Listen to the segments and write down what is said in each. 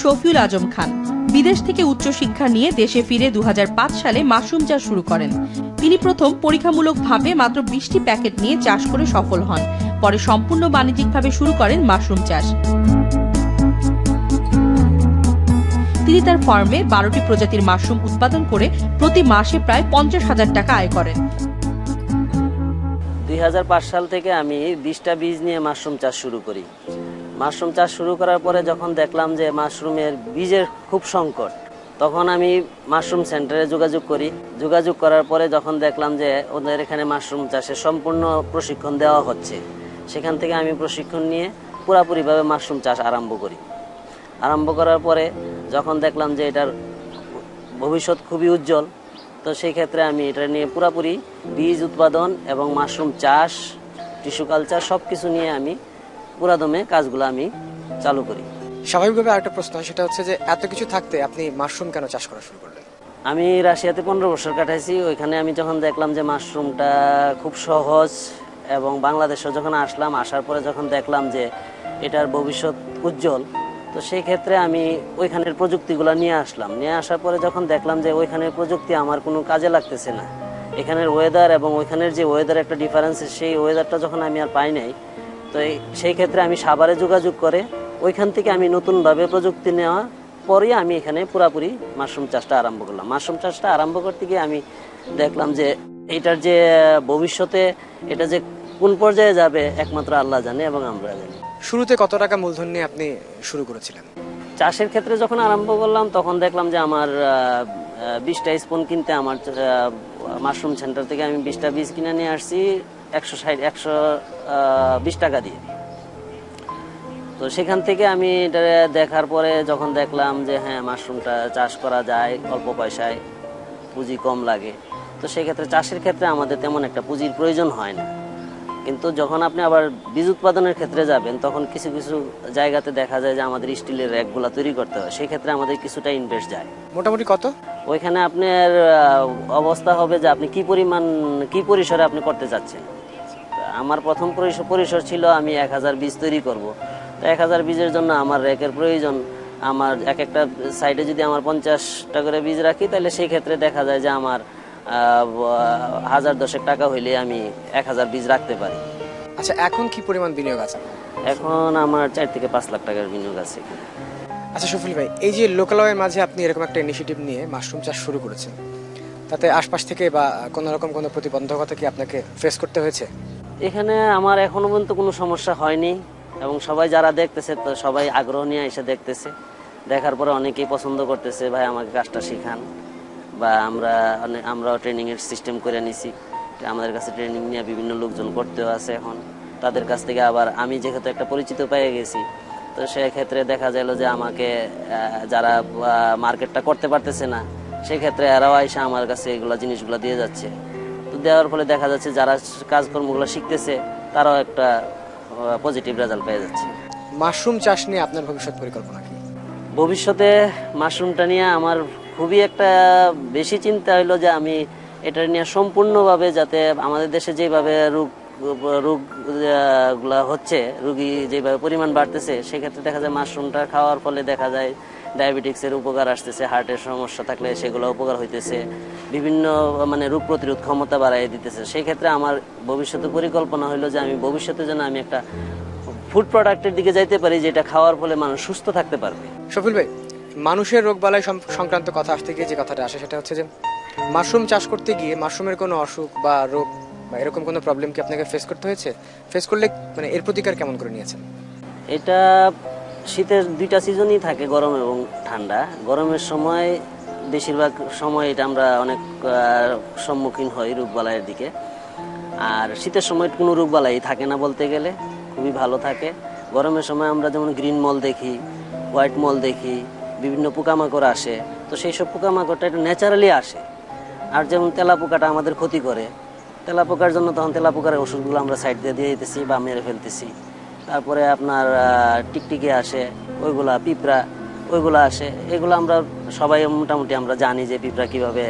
শফিউল আজম খান। বিদেশ থেকে উচ্চশিক্ষা নিয়ে দেশে ফিরে দুহাজার পাঁচ সালে মাশরুম চাষ শুরু করেন। তিনি প্রথম পরীক্ষামূলকভাবে মাত্র বিশটি প্যাকেট নিয়ে চাষ করে সফল হন। পরে সম্পূর্ণ বাণিজ্যিকভাবে শুরু করেন মাশরুম চাষ। তিনি তার ফার্মে বারোটি প্রজাতির মাশরুম উৎপাদন করে প্রতি মাসে প্রায় পঞ্চাশ হাজার টাকা আয় করেন। দুই হাজার পাঁচ সাল থেকে আমি বিশটা বীজ নিয়ে মাশরুম চাষ শুরু করি। মাশরুম চাষ শুরু করার পরে যখন দেখলাম যে মাশরুমের বীজের খুব সংকট, তখন আমি মাশরুম সেন্টারে যোগাযোগ করি। যোগাযোগ করার পরে যখন দেখলাম যে ওদের এখানে মাশরুম চাষে সম্পূর্ণ প্রশিক্ষণ দেওয়া হচ্ছে, সেখান থেকে আমি প্রশিক্ষণ নিয়ে পুরাপুরিভাবে মাশরুম চাষ আরম্ভ করি। আরম্ভ করার পরে যখন দেখলাম যে এটার ভবিষ্যৎ খুবই উজ্জ্বল, তো সেই ক্ষেত্রে আমি এটা নিয়ে পুরাপুরি বীজ উৎপাদন এবং মাশরুম চাষ, টিস্যু কালচার সব কিছু নিয়ে আমি পুরাদমে কাজগুলো আমি চালু করি। স্বাভাবিকভাবে আরেকটা প্রশ্ন সেটা হচ্ছে যে এত কিছু থাকতে আপনি মাশরুম কেন চাষ করা শুরু করলেন? আমি রাশিয়াতে পনেরো বছর কাটাইছি ওইখানে আমি যখন দেখলাম যে মাশরুমটা খুব সহজ এবং বাংলাদেশে যখন আসলাম আসার পরে যখন দেখলাম যে এটার ভবিষ্যৎ উজ্জ্বল তো সেই ক্ষেত্রে আমি ওইখানের প্রযুক্তিগুলো নিয়ে আসলাম। নিয়ে আসার পরে যখন দেখলাম যে ওইখানের প্রযুক্তি আমার কোনো কাজে লাগতেছে না এখানের ওয়েদার এবং ওইখানের যে ওয়েদার একটা ডিফারেন্স সেই ওয়েদারটা যখন আমি আর পাই নাই তো এই- সেই ক্ষেত্রে আমি সাভারে যোগাযোগ করে ওইখান থেকে আমি নতুনভাবে প্রযুক্তি নেওয়া পরেই আমি এখানে পুরাপুরি মাশরুম চাষটা আরম্ভ করলাম। মাশরুম চাষটা আরম্ভ করতে গিয়ে আমি দেখলাম যে এটার যে ভবিষ্যতে এটা যে কোন পর্যায়ে যাবে একমাত্র আল্লাহ জানে এবং আমরা জানি। শুরুতে কত টাকা মূলধন নিয়ে আপনি শুরু করেছিলেন? চাষের ক্ষেত্রে যখন আরম্ভ করলাম তখন দেখলাম যে আমার বিশটা স্পুন কিনতে আমার মাশরুম সেন্টার থেকে আমি বিশটা বীজ কিনে নিয়ে আসছি। একশো ষাট একশো বিশ টাকা দিয়ে। তো সেখান থেকে আমি এটা দেখার পরে যখন দেখলাম যে হ্যাঁ মাশরুমটা চাষ করা যায় অল্প পয়সায় পুঁজি কম লাগে তো সেক্ষেত্রে চাষের ক্ষেত্রে আমাদের তেমন একটা পুঁজির প্রয়োজন হয় না। কিন্তু যখন আপনি আবার বীজ উৎপাদনের ক্ষেত্রে যাবেন তখন কিছু কিছু জায়গাতে দেখা যায় যে আমাদের স্টিলের র্যাকগুলো তৈরি করতে হয় সেই ক্ষেত্রে আমাদের কিছুটা ইনভেস্ট যায়। মোটামুটি কত? ওইখানে আপনার অবস্থা হবে যে আপনি কি পরিমাণ কি পরিসরে আপনি করতে চাচ্ছেন? আমার প্রথম পরিস- পরিসর ছিল আমি এক হাজার বীজ তৈরি করব। তো এক হাজার বীজের জন্য আমার র্যাকের প্রয়োজন। আমার এক একটা সাইডে যদি আমার পঞ্চাশটা করে বীজ রাখি তাহলে সেই ক্ষেত্রে দেখা যায় যে আমার হাজার দশেক টাকা হইলে আমি এক হাজার বীজ রাখতে পারি। আচ্ছা এখন কি পরিমাণ বিনিয়োগ আছে? এখন আমার চার থেকে পাঁচ লাখ টাকার বিনিয়োগ আছে আচ্ছা সফিল ভাই এই যে লোকালয়ের মাঝে আপনি এরকম একটা ইনিশিয়েটিভ নিয়ে মাশরুম চাষ শুরু করেছেন তাতে আশপাশ থেকে বা কোনো রকম কোনো প্রতিবন্ধকতা কি আপনাকে ফেস করতে হয়েছে? এখানে আমার এখনও পর্যন্ত কোনো সমস্যা হয়নি এবং সবাই যারা দেখতেছে সবাই আগ্রহ নিয়ে এসে দেখতেছে। দেখার পরে অনেকেই পছন্দ করতেছে, ভাই, আমাকে কাজটা শেখান। বা, আমরা আমরাও ট্রেনিংয়ের সিস্টেম করে নিছি। আমাদের কাছে ট্রেনিং নিয়ে বিভিন্ন লোকজন করতেও আছে এখন। তাদের কাছ থেকে আবার আমি যেহেতু একটা পরিচিত পেয়ে গেছি, তো সেক্ষেত্রে দেখা গেল যে আমাকে যারা মার্কেটটা করতে পারতেছে না, সেক্ষেত্রে এরাও এসে আমার কাছে এগুলো জিনিসগুলো দিয়ে যাচ্ছে। তো দেওয়ার ফলে দেখা যাচ্ছে যারা কাজকর্মগুলো শিখতেছে তারাও একটা পজিটিভ রেজাল্ট পেয়ে যাচ্ছে। মাশরুম চাষ নিয়ে আপনার ভবিষ্যৎ পরিকল্পনা কি? ভবিষ্যতে মাশরুমটা নিয়ে আমার খুবই একটা বেশি চিন্তা হইল যে আমি এটা নিয়ে সম্পূর্ণভাবে যাতে আমাদের দেশে যেভাবে রোগ রোগগুলা হচ্ছে রুগী যেভাবে পরিমাণ বাড়তেছে সেক্ষেত্রে দেখা যায় মাশরুমটা খাওয়ার ফলে দেখা যায় ডায়াবেটিক্সের উপকার আসতেছে হার্টের সমস্যা থাকলে সেগুলো উপকার হইতেছে বিভিন্ন মানে রোগ প্রতিরোধ ক্ষমতা বাড়াই দিতেছে। সেই ক্ষেত্রে আমার ভবিষ্যতে পরিকল্পনা হইল যে আমি ভবিষ্যতে যেন আমি একটা ফুড প্রোডাক্টের দিকে যাইতে পারি যেটা খাওয়ার ফলে মানুষ সুস্থ থাকতে পারবে। সফিল ভাই মানুষের রোগ বালাই সংক্রান্ত কথা আসতে গিয়ে যে কথাটা আসে সেটা হচ্ছে যে মাশরুম চাষ করতে গিয়ে মাশরুমের কোনো অসুখ বা রোগ বা এরকম কোনো প্রবলেম কি আপনাকে ফেস করতে হয়েছে? ফেস করলে মানে এর প্রতিকার কেমন করে নিয়েছেন? এটা শীতের দুইটা সিজনই থাকে গরম এবং ঠান্ডা। গরমের সময়, বেশিরভাগ সময় এটা আমরা অনেক সম্মুখীন হই রোগবালাইয়ের দিকে। আর শীতের সময় কোনো রোগবালাই থাকে না বলতে গেলে, খুবই ভালো থাকে। গরমের সময় আমরা যেমন গ্রিন মল দেখি হোয়াইট মল দেখি, বিভিন্ন পোকামাকড় আসে। তো সেই সব পোকামাকড়টা এটা ন্যাচারালি আসে। আর যেমন তেলা পোকাটা আমাদের ক্ষতি করে। তেলা পোকার জন্য তখন তেলা পোকার ওষুধগুলো আমরা সাইড দিয়ে দিয়ে দিতেছি বা মেরে ফেলতেছি। তারপরে আপনার টিকটিকি আসে ওইগুলা পিঁপড়া ওইগুলো আসে। এগুলো আমরা সবাই মোটামুটি আমরা জানি যে পিঁপড়া কীভাবে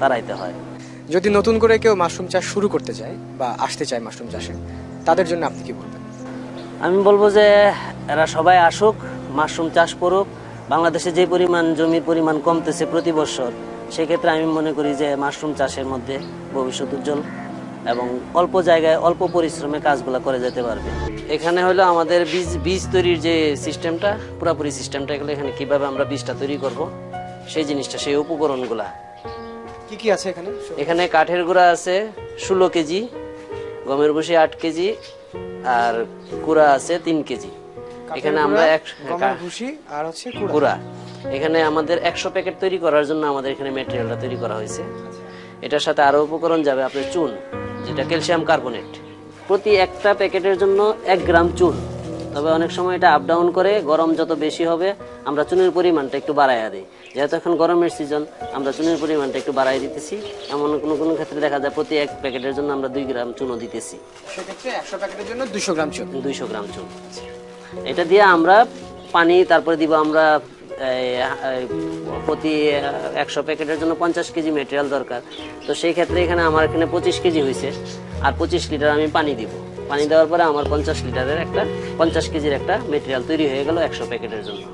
তাড়াইতে হয়। যদি নতুন করে কেউ মাশরুম চাষ শুরু করতে চায় বা আসতে চায় মাশরুম চাষে তাদের জন্য আপনি কি বলবেন? আমি বলব যে এরা সবাই আসুক মাশরুম চাষ করুক। বাংলাদেশে যে পরিমাণ জমির পরিমাণ কমতেছে প্রতি বছর সেক্ষেত্রে আমি মনে করি যে মাশরুম চাষের মধ্যে ভবিষ্যৎ উজ্জ্বল। এবং অল্প জায়গায় অল্প পরিশ্রমে কাজগুলো করে যেতে পারবে। এখানে হলো আমাদের বীজ বীজ তৈরির যে সিস্টেমটা পুরোপুরি সিস্টেমটা এগুলো এখানে কীভাবে আমরা বীজটা তৈরি করব সেই জিনিসটা সেই উপকরণগুলা। কি কি আছে এখানে? এখানে কাঠের গুঁড়া আছে ষোলো কেজি গমের ভুসি আট কেজি আর কুড়া আছে তিন কেজি। এখানে আমরা এক গমের আর হচ্ছে কুড়া। এখানে আমাদের একশো প্যাকেট তৈরি করার জন্য আমাদের এখানে মেটেরিয়ালটা তৈরি করা হয়েছে। এটার সাথে আরও উপকরণ যাবে আপনার চুন। যেটা ক্যালসিয়াম কার্বনেট। প্রতি একটা প্যাকেটের জন্য এক গ্রাম চুন। তবে অনেক সময় এটা আপ ডাউন করে গরম যত বেশি হবে আমরা চুনের পরিমাণটা একটু বাড়াইয়া দিই। যেহেতু এখন গরমের সিজন আমরা চুনের পরিমাণটা একটু বাড়াই দিতেছি। এমন কোনো কোনো ক্ষেত্রে দেখা যায় প্রতি এক প্যাকেটের জন্য আমরা দুই গ্রাম চুনও দিতেছি। সেক্ষেত্রে একশো প্যাকেটের জন্য দুশো গ্রাম চুন। দুইশো গ্রাম চুন। এটা দিয়ে আমরা পানি তারপরে দিব আমরা প্রতি একশো প্যাকেটের জন্য পঞ্চাশ কেজি মেটেরিয়াল দরকার। তো সেই ক্ষেত্রে এখানে আমার এখানে পঁচিশ কেজি হয়েছে। আর পঁচিশ লিটার আমি পানি দিব। পানি দেওয়ার পরে আমার পঞ্চাশ লিটারের একটা, পঞ্চাশ কেজির একটা মেটেরিয়াল তৈরি হয়ে গেল একশো প্যাকেটের জন্য।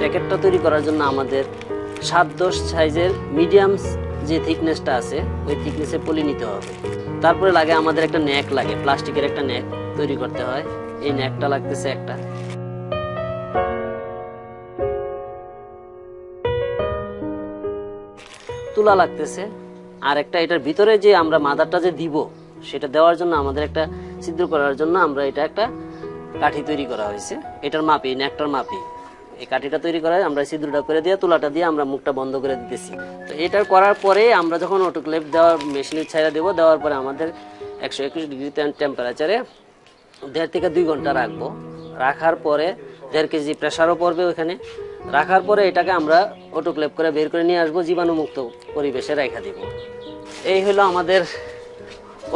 প্যাকেটটা তৈরি করার জন্য আমাদের সাত দশ সাইজের মিডিয়াম যে থিকনেসটা আছে, ওই থিকনেসে পলি নিতে হবে। তারপরে লাগে আমাদের একটা নেক লাগে, প্লাস্টিকের একটা নেক তৈরি করতে হয়। এই নেকটা লাগতেছে একটা। তুলা লাগতেছে। আর একটা এটার ভিতরে যে আমরা মাদারটা যে দিব, সেটা দেওয়ার জন্য আমাদের একটা, ছিদ্র করার জন্য আমরা এটা একটা কাঠি তৈরি করা হয়েছে। এটার মাপি নেকটার মাপি এই কাঠিটা তৈরি করা আমরা ছিদ্রটা করে দিয়ে তুলাটা দিয়ে আমরা মুখটা বন্ধ করে দিতেছি। তো এটা করার পরে আমরা যখন অটোক্লেভ দেওয়ার মেশিনের ছাইরা দেবো, দেওয়ার পরে আমাদের একশো একুশ ডিগ্রি টেম্পারেচারে দেড় থেকে দুই ঘণ্টা রাখব। রাখার পরে দেড় কেজি প্রেশারও পড়বে ওখানে রাখার পরে এটাকে আমরা অটোক্লেভ করে বের করে নিয়ে আসব, জীবাণুমুক্ত পরিবেশে রেখা দিব। এই হলো আমাদের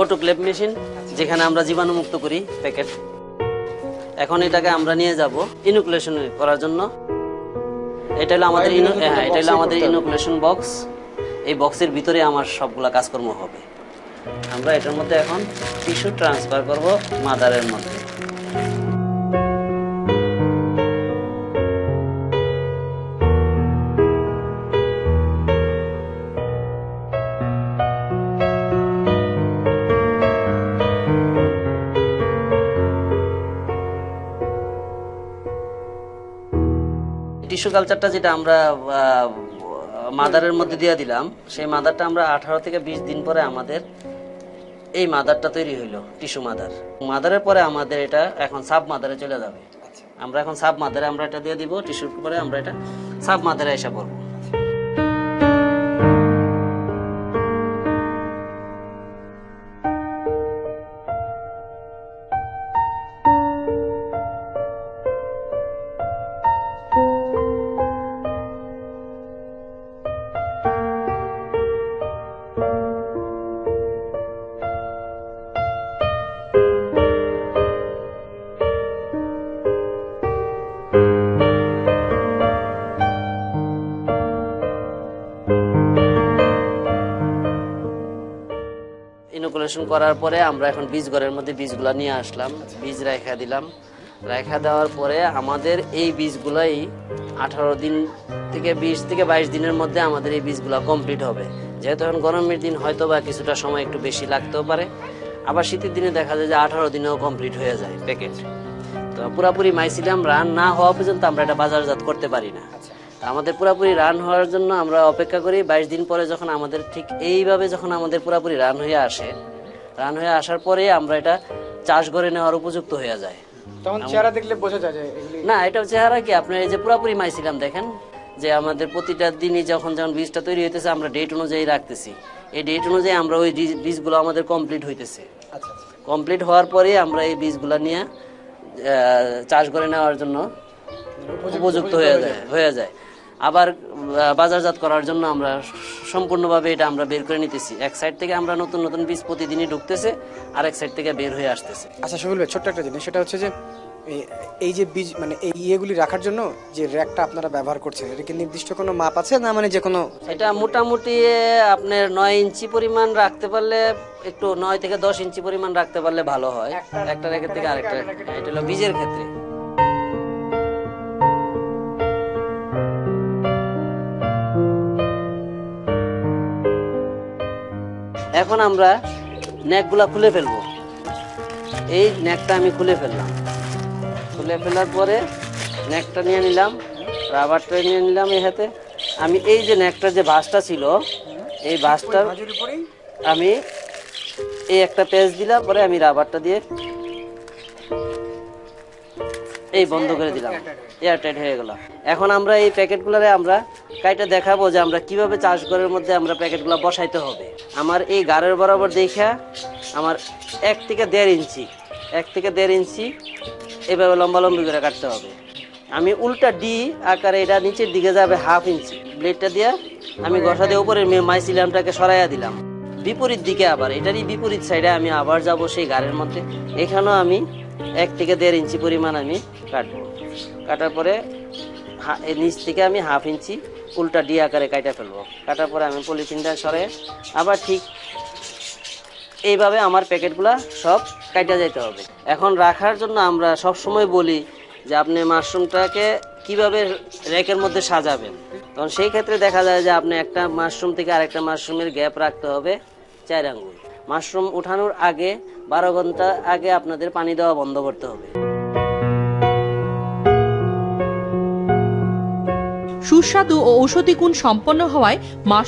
অটোক্লেভ মেশিন যেখানে আমরা জীবাণুমুক্ত করি প্যাকেট। এখন এটাকে আমরা নিয়ে যাব ইনোকুলেশন করার জন্য। এটা হলো আমাদের ইনো- হ্যাঁ এটা হলো আমাদের ইনোকুলেশন বক্স এই বক্সের ভিতরে আমার সবগুলা কাজকর্ম হবে। আমরা এটার মধ্যে এখন টিস্যু ট্রান্সফার করব মাদারের মধ্যে। টিস্যু কালচারটা যেটা আমরা মাদারের মধ্যে দিয়ে দিলাম সেই মাদারটা আমরা আঠারো থেকে বিশ দিন পরে আমাদের এই মাদারটা তৈরি হইল টিস্যু মাদার মাদারের পরে আমাদের এটা এখন সাব মাদারে চলে যাবে। আমরা এখন সাব মাদারে আমরা এটা দিয়ে দিব টিস্যুর পরে আমরা এটা সাব মাদারে এসে পড়ব। ইনোকুলেশন করার পরে আমরা এখন বীজ ঘরের মধ্যে বীজগুলা নিয়ে আসলাম বীজ রেখা দিলাম। রেখা দেওয়ার পরে আমাদের এই বীজগুলাই আঠারো দিন থেকে বিশ থেকে বাইশ দিনের মধ্যে আমাদের এই বীজগুলা কমপ্লিট হবে। যেহেতু এখন গরমের দিন হয়তো বা কিছুটা সময় একটু বেশি লাগতেও পারে। আবার শীতের দিনে দেখা যায় যে আঠারো দিনেও কমপ্লিট হয়ে যায় প্যাকেট তো পুরাপুরি মাইসিলাম রান না হওয়া পর্যন্ত আমরা এটা বাজারজাত করতে পারি না। আমাদের পুরাপুরি রান হওয়ার জন্য আমরা অপেক্ষা করি বাইশ দিন পরে যখন আমাদের ঠিক এইভাবে যখন আমাদের পুরাপুরি রান হয়ে আসে রান হয়ে আসার পরে আমরা এটা চাষ করে নেওয়ার উপযুক্ত হয়ে যায়। তখন চেহারা দেখলে বোঝা যায় না এটা চেহারা কি? এই যে পুরাপুরি মাইছিলাম দেখেন যে আমাদের প্রতিটা দিনই যখন যখন বীজটা তৈরি হইতেছে আমরা ডেট অনুযায়ী রাখতেছি। এই ডেট অনুযায়ী আমরা ওই বীজ- বীজগুলো আমাদের কমপ্লিট হইতেছে। আচ্ছা কমপ্লিট হওয়ার পরে আমরা এই বীজগুলো নিয়ে চাষ করে নেওয়ার জন্য উপযুক্ত হয়ে যায়। হয়ে যায়। আবার বাজারজাত করার জন্য আমরা সম্পূর্ণভাবে এটা আমরা বের করে নিতেছি। এক সাইড থেকে আমরা নতুন নতুন বীজ প্রতিদিনই ঢুকতেছে আর এক সাইড থেকে বের হয়ে আসতেছে। আচ্ছা শফিল ভাই ছোট্ট একটা জিনিস সেটা হচ্ছে যে এই- যে বীজ মানে এই ইয়েগুলি রাখার জন্য যে র্যাকটা আপনারা ব্যবহার করছেন এটা কি নির্দিষ্ট কোনো মাপ আছে না মানে যে কোনো এটা মোটামুটি আপনার নয় ইঞ্চি পরিমাণ রাখতে পারলে একটু নয় থেকে দশ ইঞ্চি পরিমাণ রাখতে পারলে ভালো হয়। একটা রেখের থেকে আরেকটা এটা হলো বীজের ক্ষেত্রে। এখন আমরা নেকগুলা খুলে ফেলব। এই নেকটা আমি খুলে ফেললাম। খুলে ফেলার পরে নেকটা নিয়ে নিলাম রাবারটা নিয়ে নিলাম এই হাতে। আমি এই যে নেকটার যে ভাঁজটা ছিল এই ভাঁজটার আমি এই একটা পেজ দিলাম পরে আমি রাবারটা দিয়ে এই বন্ধ করে দিলাম। এয়ার টাইট হয়ে গেল। এখন আমরা এই প্যাকেটগুলোরে আমরা কাইটা দেখাবো যে আমরা কীভাবে চাষ ঘরের মধ্যে আমরা প্যাকেটগুলো বসাইতে হবে। আমার এই গাড়ের বরাবর দেখা আমার এক থেকে দেড় ইঞ্চি, এক থেকে দেড় ইঞ্চি এভাবে লম্বা লম্বি করে কাটতে হবে। আমি উল্টা ডি আকারে এটা নিচের দিকে যাবে হাফ ইঞ্চি। ব্লেডটা দিয়ে আমি গসা দিয়ে উপরে মাইসিলামটাকে সরাইয়া দিলাম। বিপরীত দিকে আবার, এটারই বিপরীত সাইডে আমি আবার যাব সেই গাড়ির মধ্যে। এখানেও আমি এক থেকে দেড় ইঞ্চি পরিমাণ আমি কাটবো। কাটার পরে নিচ থেকে আমি হাফ ইঞ্চি উল্টা ডি আকারে কাটা ফেলব। কাটার পরে আমি পলিথিনটা সরে আবার ঠিক এইভাবে আমার প্যাকেটগুলা সব কাটা যেতে হবে। এখন রাখার জন্য আমরা সব সময় বলি যে আপনি মাশরুমটাকে কীভাবে র্যাকের মধ্যে সাজাবেন। তখন সেই ক্ষেত্রে দেখা যায় যে আপনি একটা মাশরুম থেকে আরেকটা মাশরুমের গ্যাপ রাখতে হবে চার আঙ্গুল। মাশরুম উঠানোর আগে বারো ঘণ্টা আগে আপনাদের পানি দেওয়া বন্ধ করতে হবে। সুস্বাদু ও ঔষধি গুণ সম্পন্ন হওয়ায় মাশরুম